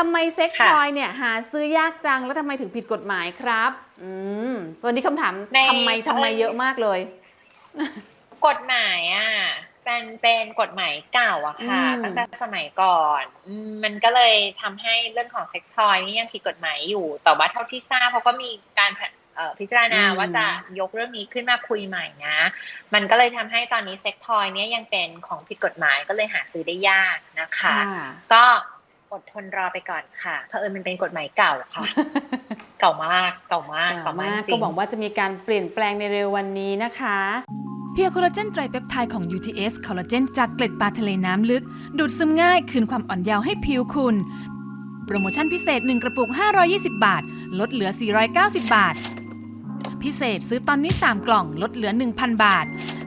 ทำไมเซ็กค่ะทอยเนี่ยหาซื้อยากจังแล้วทำไมถึงผิดกฎหมายครับ อืมวันนี้คำถามในทำไมทำไมเยอะมากเลย กฎหมายอะเป็นเป็นกฎหมายเก่าอะค่ะอืมตั้งแต่สมัยก่อนอืมมันก็เลยทำให้เรื่องของเซ็กซ์ทอยนี่ยังผิดกฎหมายอยู่ แต่ว่าเท่าที่ทราบเขาก็มีการเอ่อพิจารณาว่าจะยกเรื่องนี้ขึ้นมาคุยใหม่นะ มันก็เลยทำให้ตอนนี้เซ็กซ์ทอยเนี่ยยังเป็นของผิดกฎหมายก็เลยหาซื้อได้ยากนะคะ ก็ อดทนรอไปก่อนค่ะเพราะเอิญมันเป็นกฎหมายเก่าค่ะ เก่ามากเก่ามากเก่ามากจริก็งหวังว่าจะมีการเปลี่ยนแปลงในเร็ววันนี้นะคะเพียร์โคลลาเจนไตรเปปไทด์ของ UTS คอลลาเจนจากเกล็ดปลาทะเลน้ำลึก ดูดซึมง่ายคืนความอ่อนเยาว์ให้ผิวคุณ โปรโมชั่นพิเศษ 1 กระปุก 520 บาท ลดเหลือ 490 บาท พิเศษซื้อตอนนี้ 3 กล่อง ลดเหลือ 1,000 บาท